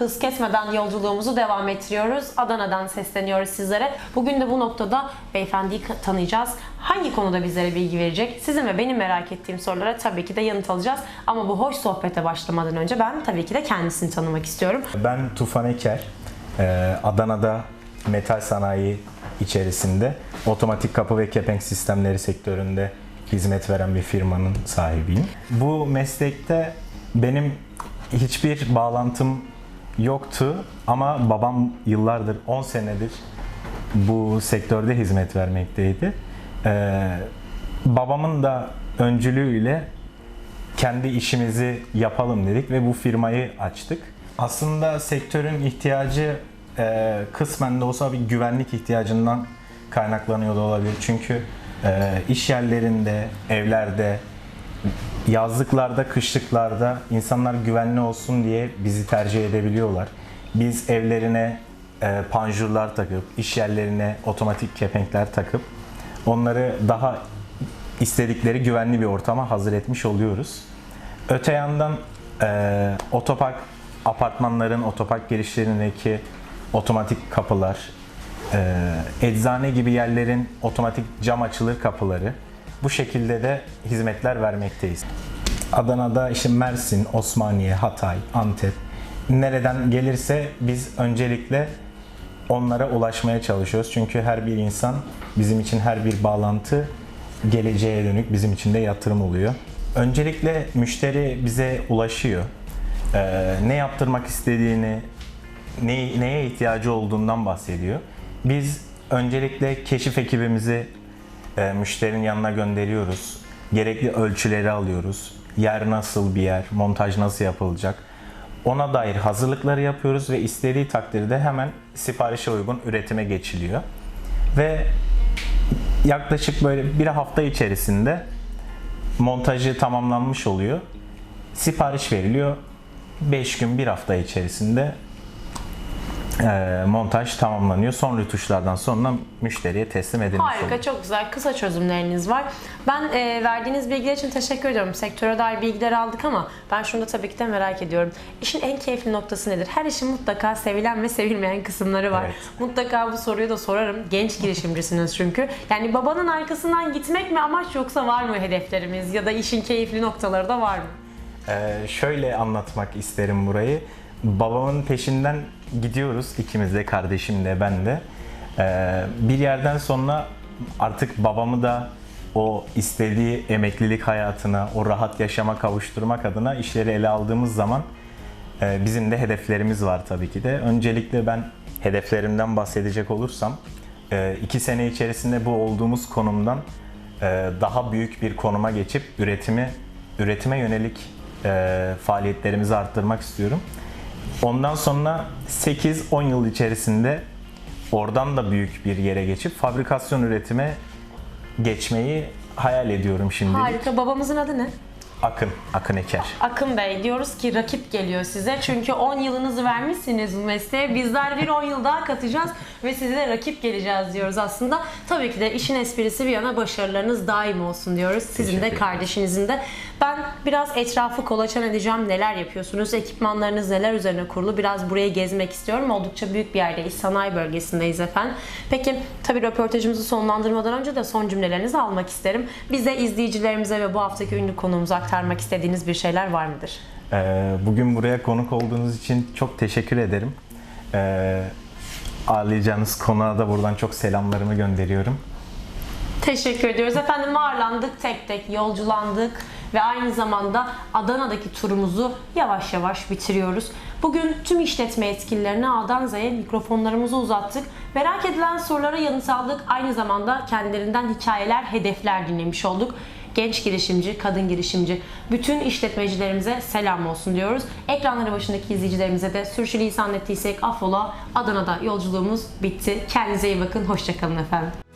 Hız kesmeden yolculuğumuzu devam ettiriyoruz. Adana'dan sesleniyoruz sizlere. Bugün de bu noktada beyefendiyi tanıyacağız. Hangi konuda bizlere bilgi verecek? Sizin ve benim merak ettiğim sorulara tabii ki de yanıt alacağız. Ama bu hoş sohbete başlamadan önce ben tabii ki de kendisini tanımak istiyorum. Ben Tufan Eker. Ee, Adana'da metal sanayi içerisinde otomatik kapı ve kepenk sistemleri sektöründe hizmet veren bir firmanın sahibiyim. Bu meslekte benim hiçbir bağlantım yoktu ama babam yıllardır 10 senedir bu sektörde hizmet vermekteydi. Ee, babamın da öncülüğüyle kendi işimizi yapalım dedik ve bu firmayı açtık. Aslında sektörün ihtiyacı e, kısmen de olsa bir güvenlik ihtiyacından kaynaklanıyor da olabilir. Çünkü e, iş yerlerinde, evlerde, yazlıklarda, kışlıklarda insanlar güvenli olsun diye bizi tercih edebiliyorlar. Biz evlerine e, panjurlar takıp, iş yerlerine otomatik kepenkler takıp onları daha istedikleri güvenli bir ortama hazır etmiş oluyoruz. Öte yandan e, otopark apartmanların otopark girişlerindeki otomatik kapılar, e, eczane gibi yerlerin otomatik cam açılır kapıları bu şekilde de hizmetler vermekteyiz. Adana'da işte Mersin, Osmaniye, Hatay, Antep nereden gelirse biz öncelikle onlara ulaşmaya çalışıyoruz. Çünkü her bir insan bizim için her bir bağlantı geleceğe dönük bizim için de yatırım oluyor. Öncelikle müşteri bize ulaşıyor. Ee, ne yaptırmak istediğini, ne, neye ihtiyacı olduğundan bahsediyor. Biz öncelikle keşif ekibimizi e, müşterinin yanına gönderiyoruz. Gerekli ölçüleri alıyoruz. Yer nasıl bir yer, montaj nasıl yapılacak. Ona dair hazırlıkları yapıyoruz ve istediği takdirde hemen siparişe uygun üretime geçiliyor. Ve yaklaşık böyle bir hafta içerisinde montajı tamamlanmış oluyor. Sipariş veriliyor. 5 gün bir hafta içerisinde e, montaj tamamlanıyor. Son rötuşlardan sonra müşteriye teslim edilmiş oluyor. Harika, çok güzel. Kısa çözümleriniz var. Ben e, verdiğiniz bilgiler için teşekkür ediyorum. Sektöre dair bilgiler aldık ama ben şunu da tabii ki de merak ediyorum. İşin en keyifli noktası nedir? Her işin mutlaka sevilen ve sevilmeyen kısımları var. Evet. Mutlaka bu soruyu da sorarım. Genç girişimcisiniz çünkü. Yani babanın arkasından gitmek mi amaç yoksa var mı hedeflerimiz ya da işin keyifli noktaları da var mı? Ee, şöyle anlatmak isterim burayı. Babamın peşinden gidiyoruz ikimiz de kardeşim de ben de. Ee, bir yerden sonra artık babamı da o istediği emeklilik hayatına, o rahat yaşama kavuşturmak adına işleri ele aldığımız zaman e, bizim de hedeflerimiz var tabii ki de. Öncelikle ben hedeflerimden bahsedecek olursam e, iki sene içerisinde bu olduğumuz konumdan e, daha büyük bir konuma geçip üretimi üretime yönelik e, faaliyetlerimizi arttırmak istiyorum. Ondan sonra 8-10 yıl içerisinde oradan da büyük bir yere geçip fabrikasyon üretime geçmeyi hayal ediyorum şimdi. Harika. Babamızın adı ne? Akın, Akın Eker. Akın Bey diyoruz ki rakip geliyor size. Çünkü 10 yılınızı vermişsiniz bu mesleğe. Bizler bir 10 yıl daha katacağız ve size rakip geleceğiz diyoruz aslında. Tabii ki de işin esprisi bir yana başarılarınız daim olsun diyoruz. Sizin de kardeşinizin de. Ben biraz etrafı kolaçan edeceğim. Neler yapıyorsunuz? Ekipmanlarınız neler üzerine kurulu? Biraz burayı gezmek istiyorum. Oldukça büyük bir yerdeyiz. Sanayi bölgesindeyiz efendim. Peki tabii röportajımızı sonlandırmadan önce de son cümlelerinizi almak isterim. Bize izleyicilerimize ve bu haftaki ünlü konuğumuza aktarmak istediğiniz bir şeyler var mıdır? Ee, Bugün buraya konuk olduğunuz için çok teşekkür ederim. Ee, Ağırlayacağınız konuğa da buradan çok selamlarımı gönderiyorum. Teşekkür ediyoruz. Efendim ağırlandık, tek tek yolculandık ve aynı zamanda Adana'daki turumuzu yavaş yavaş bitiriyoruz. Bugün tüm işletme yetkililerine A'dan Z'ye mikrofonlarımızı uzattık. Merak edilen sorulara yanıt aldık. Aynı zamanda kendilerinden hikayeler, hedefler dinlemiş olduk. Genç girişimci, kadın girişimci, bütün işletmecilerimize selam olsun diyoruz. Ekranları başındaki izleyicilerimize de sürçülisan ettiysek affola. Adana'da yolculuğumuz bitti. Kendinize iyi bakın. Hoşçakalın efendim.